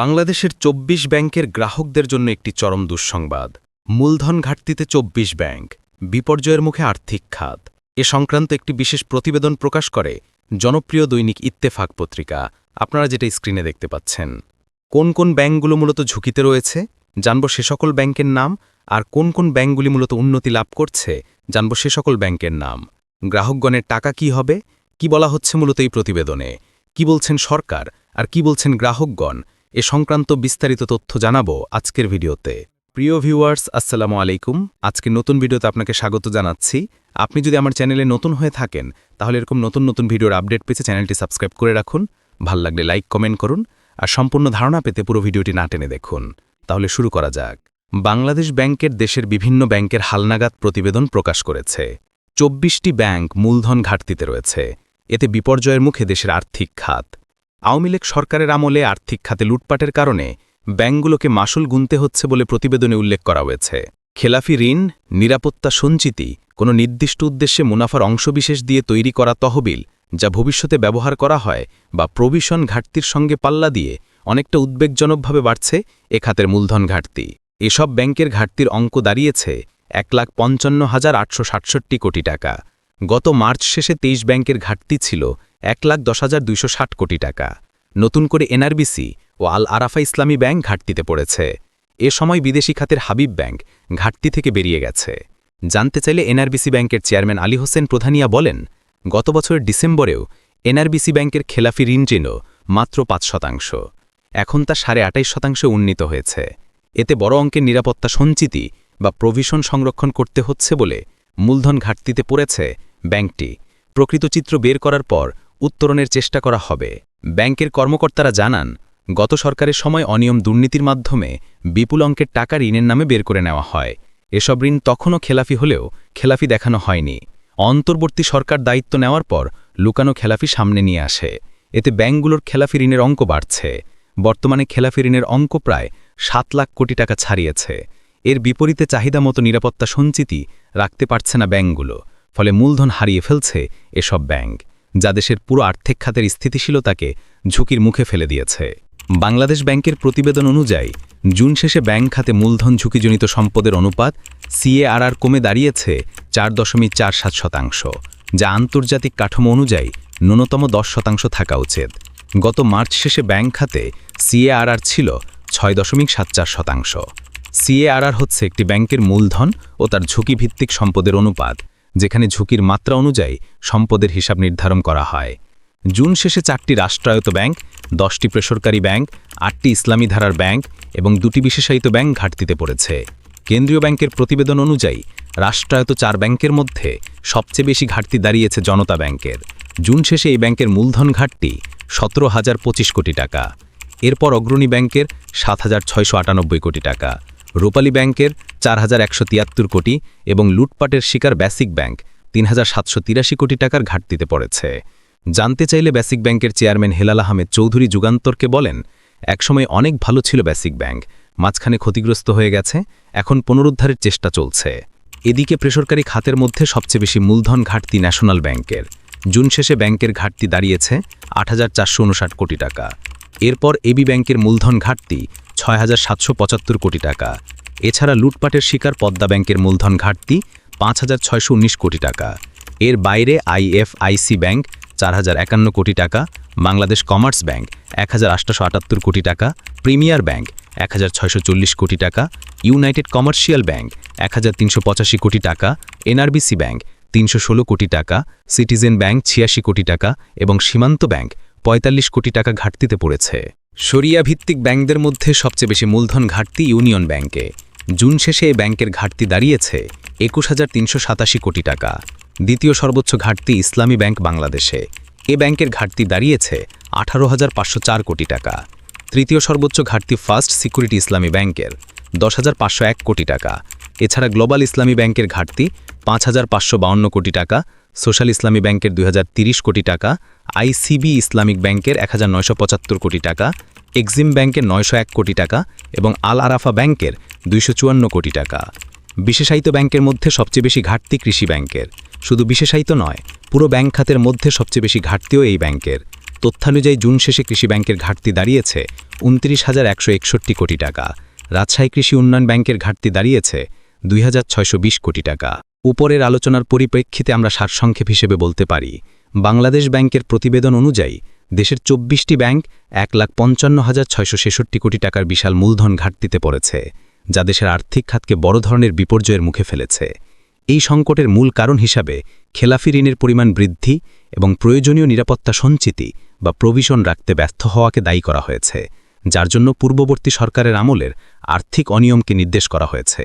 বাংলাদেশের ২৪ ব্যাংকের গ্রাহকদের জন্য একটি চরম দুঃসংবাদ। মূলধন ঘাটতিতে ২৪ ব্যাংক। বিপর্যয়ের মুখে আর্থিক খাত। এ সংক্রান্ত একটি বিশেষ প্রতিবেদন প্রকাশ করে জনপ্রিয় দৈনিক ইত্তেফাক পত্রিকা। আপনারা যেটা স্ক্রিনে দেখতে পাচ্ছেন। কোন কোন ব্যাংকগুলো মূলত ঝুঁকিতে রয়েছে, জানব সে সকল ব্যাংকের নাম, আর কোন কোন ব্যাংকগুলি মূলত উন্নতি লাভ করছে, জানব সে সকল ব্যাংকের নাম। গ্রাহকগণের টাকা কি হবে, কি বলা হচ্ছে মূলত এই প্রতিবেদনে। কি বলছেন সরকার, আর কি বলছেন গ্রাহকগণ এ সংক্রান্ত বিস্তারিত তথ্য জানাব আজকের ভিডিওতে। প্রিয় ভিউয়ার্স, আসসালামু আলাইকুম। আজকে নতুন ভিডিওতে আপনাকে স্বাগত জানাচ্ছি। আপনি যদি আমার চ্যানেলে নতুন হয়ে থাকেন, তাহলে এরকম নতুন নতুন ভিডিওর আপডেট পেতে চ্যানেলটি সাবস্ক্রাইব করে রাখুন। ভালো লাগলে লাইক, কমেন্ট করুন আর সম্পূর্ণ ধারণা পেতে পুরো ভিডিওটি না টেনে দেখুন। তাহলে শুরু করা যাক। বাংলাদেশ ব্যাংকের দেশের বিভিন্ন ব্যাংকের হালনাগাদ প্রতিবেদন প্রকাশ করেছে। চব্বিশটি ব্যাংক মূলধন ঘাটতিতে রয়েছে। এতে বিপর্যয়ের মুখে দেশের আর্থিক খাত। আওয়ামী লীগ সরকারের আমলে আর্থিক খাতে লুটপাটের কারণে ব্যাংকগুলোকে মাসুল গুনতে হচ্ছে বলে প্রতিবেদনে উল্লেখ করা হয়েছে। খেলাফি ঋণ, নিরাপত্তা সঞ্চিতি, কোনো নির্দিষ্ট উদ্দেশ্যে মুনাফার অংশবিশেষ দিয়ে তৈরি করা তহবিল, যা ভবিষ্যতে ব্যবহার করা হয় বা প্রভিশন ঘাটতির সঙ্গে পাল্লা দিয়ে অনেকটা উদ্বেগজনকভাবে বাড়ছে এ খাতের মূলধন ঘাটতি। এসব ব্যাংকের ঘাটতির অঙ্ক দাঁড়িয়েছে এক লাখ পঞ্চান্ন হাজার আটশো কোটি টাকা। গত মার্চ শেষে তেইশ ব্যাংকের ঘাটতি ছিল এক লাখ দশ হাজার দুইশো ষাট কোটি টাকা। নতুন করে এনআরবিসি ও আল আরাফা ইসলামী ব্যাংক ঘাটতিতে পড়েছে। এ সময় বিদেশি খাতের হাবিব ব্যাংক ঘাটতি থেকে বেরিয়ে গেছে। জানতে চাইলে এনআরবিসি ব্যাংকের চেয়ারম্যান আলী হোসেন প্রধানিয়া বলেন, গত বছরের ডিসেম্বরেও এনআরবিসি ব্যাংকের খেলাফি ঋণ ছিল মাত্র পাঁচ শতাংশ। এখন তা সাড়ে আটাইশ শতাংশে উন্নীত হয়েছে। এতে বড় অঙ্কের নিরাপত্তা সঞ্চিতি বা প্রভিশন সংরক্ষণ করতে হচ্ছে বলে মূলধন ঘাটতিতে পড়েছে ব্যাংকটি। প্রকৃত চিত্র বের করার পর উত্তরণের চেষ্টা করা হবে। ব্যাংকের কর্মকর্তারা জানান, গত সরকারের সময় অনিয়ম দুর্নীতির মাধ্যমে বিপুল অঙ্কের টাকা ঋণের নামে বের করে নেওয়া হয়। এসব ঋণ তখনও খেলাফি হলেও খেলাফি দেখানো হয়নি। অন্তর্বর্তী সরকার দায়িত্ব নেওয়ার পর লুকানো খেলাফি সামনে নিয়ে আসে। এতে ব্যাংকগুলোর খেলাফি ঋণের অঙ্ক বাড়ছে। বর্তমানে খেলাফি ঋণের অঙ্ক প্রায় সাত লাখ কোটি টাকা ছাড়িয়েছে। এর বিপরীতে চাহিদা মতো নিরাপত্তা সঞ্চিতি রাখতে পারছে না ব্যাংকগুলো, ফলে মূলধন হারিয়ে ফেলছে এসব ব্যাংক। যা দেশের পুরো আর্থিক খাতের স্থিতিশীলতাকে ঝুঁকির মুখে ফেলে দিয়েছে। বাংলাদেশ ব্যাংকের প্রতিবেদন অনুযায়ী, জুন শেষে ব্যাংক খাতে মূলধন ঝুঁকিজনিত সম্পদের অনুপাত সিএআরআর কমে দাঁড়িয়েছে চার দশমিক চার সাত শতাংশ, যা আন্তর্জাতিক কাঠামো অনুযায়ী ন্যূনতম দশ শতাংশ থাকা উচিত। গত মার্চ শেষে ব্যাংক খাতে সিএআরআর ছিল ছয় দশমিক সাত চার শতাংশ। সিএআরআর হচ্ছে একটি ব্যাংকের মূলধন ও তার ঝুঁকিভিত্তিক সম্পদের অনুপাত যেখানে ঝুঁকির মাত্রা অনুযায়ী সম্পদের হিসাব নির্ধারণ করা হয়। জুন শেষে চারটি রাষ্ট্রায়ত্ত ব্যাংক, দশটি বেসরকারি ব্যাংক, আটটি ইসলামী ধারার ব্যাংক এবং দুটি বিশেষায়িত ব্যাংক ঘাটতিতে পড়েছে। কেন্দ্রীয় ব্যাংকের প্রতিবেদন অনুযায়ী, রাষ্ট্রায়ত্ত চার ব্যাংকের মধ্যে সবচেয়ে বেশি ঘাটতি দাঁড়িয়েছে জনতা ব্যাংকের। জুন শেষে এই ব্যাংকের মূলধন ঘাটতি সতেরো হাজার পঁচিশ কোটি টাকা। এরপর অগ্রণী ব্যাংকের সাত হাজার ছয়শো আটানব্বই কোটি টাকা। রূপালী ব্যাংকের চার হাজার একশো তিয়াত্তর কোটি এবং লুটপাটের শিকার বেসিক ব্যাংক তিন হাজার সাতশো তিরাশি কোটি টাকার ঘাটতিতে পড়েছে। জানতে চাইলে বেসিক ব্যাংকের চেয়ারম্যান হেলাল আহমেদ চৌধুরী যুগান্তরকে বলেন, একসময় অনেক ভালো ছিল বেসিক ব্যাংক, মাঝখানে ক্ষতিগ্রস্ত হয়ে গেছে, এখন পুনরুদ্ধারের চেষ্টা চলছে। এদিকে বেসরকারি খাতের মধ্যে সবচেয়ে বেশি মূলধন ঘাটতি ন্যাশনাল ব্যাংকের। জুন শেষে ব্যাংকের ঘাটতি দাঁড়িয়েছে আট হাজার চারশো উনষাট কোটি টাকা। এরপর এবি ব্যাংকের মূলধন ঘাটতি ছয় হাজার সাতশো পঁচাত্তর কোটি টাকা। এছাড়া লুটপাটের শিকার পদ্মা ব্যাংকের মূলধন ঘাটতি পাঁচ হাজার ছয়শো উনিশ কোটি টাকা। এর বাইরে আইএফআইসি ব্যাংক চার হাজার একান্ন কোটি টাকা, বাংলাদেশ কমার্স ব্যাংক এক হাজার আটাত্তর কোটি টাকা, প্রিমিয়ার ব্যাংক এক হাজার ছয়শো চল্লিশ কোটি টাকা, ইউনাইটেড কমার্শিয়াল ব্যাংক এক কোটি টাকা, এনআরবিসি ব্যাংক তিনশো ষোলো কোটি টাকা, সিটিজেন ব্যাংক ছিয়াশি কোটি টাকা এবং সীমান্ত ব্যাংক পঁয়তাল্লিশ কোটি টাকা ঘাটতিতে পড়েছে। সরিয়া ভিত্তিক ব্যাংকদের মধ্যে সবচেয়ে বেশি মূলধন ঘাটতি ইউনিয়ন ব্যাংকে। জুন শেষে ব্যাংকের ঘাটতি দাঁড়িয়েছে একুশ হাজার তিনশো সাতাশি কোটি টাকা। দ্বিতীয় সর্বোচ্চ ঘাটতি ইসলামী ব্যাংক বাংলাদেশে। এ ব্যাংকের ঘাটতি দাঁড়িয়েছে আঠারো হাজার পাঁচশো চার কোটি টাকা। তৃতীয় সর্বোচ্চ ঘাটতি ফার্স্ট সিকিউরিটি ইসলামী ব্যাংকের দশ হাজার পাঁচশো এক কোটি টাকা। এছাড়া গ্লোবাল ইসলামী ব্যাংকের ঘাটতি পাঁচ হাজার পাঁচশো বাউন্ন কোটি টাকা, সোশ্যাল ইসলামী ব্যাংকের দুই কোটি টাকা, আইসিবি ইসলামিক ব্যাংকের এক হাজার নয়শো পঁচাত্তর কোটি টাকা এক্সিম ব্যাংকের নয়শো এক কোটি টাকা এবং আল আরাফা ব্যাংকের দুইশো চুয়ান্ন কোটি টাকা। বিশেষায়িত ব্যাংকের মধ্যে সবচেয়ে বেশি ঘাটতি কৃষি ব্যাংকের। শুধু বিশেষায়িত নয়, পুরো ব্যাংক খাতের মধ্যে সবচেয়ে বেশি ঘাটতিও এই ব্যাংকের। তথ্যানুযায়ী জুন শেষে কৃষি ব্যাংকের ঘাটতি দাঁড়িয়েছে উনত্রিশ হাজার একশো একষট্টি কোটি টাকা। রাজশাহী কৃষি উন্নয়ন ব্যাংকের ঘাটতি দাঁড়িয়েছে দুই হাজার ছয়শো বিশ কোটি টাকা। উপরের আলোচনার পরিপ্রেক্ষিতে আমরা সারসংক্ষেপ হিসেবে বলতে পারি, বাংলাদেশ ব্যাংকের প্রতিবেদন অনুযায়ী দেশের চব্বিশটি ব্যাংক এক লাখ পঞ্চান্ন হাজার ছয়শো ছেষট্টি কোটি টাকার বিশাল মূলধন ঘাটতিতে পড়েছে, যা দেশের আর্থিক খাতকে বড় ধরনের বিপর্যয়ের মুখে ফেলেছে। এই সংকটের মূল কারণ হিসাবে খেলাফি ঋণের পরিমাণ বৃদ্ধি এবং প্রয়োজনীয় নিরাপত্তা সঞ্চিতি বা প্রভিশন রাখতে ব্যর্থ হওয়াকে দায়ী করা হয়েছে, যার জন্য পূর্ববর্তী সরকারের আমলের আর্থিক অনিয়মকে নির্দেশ করা হয়েছে।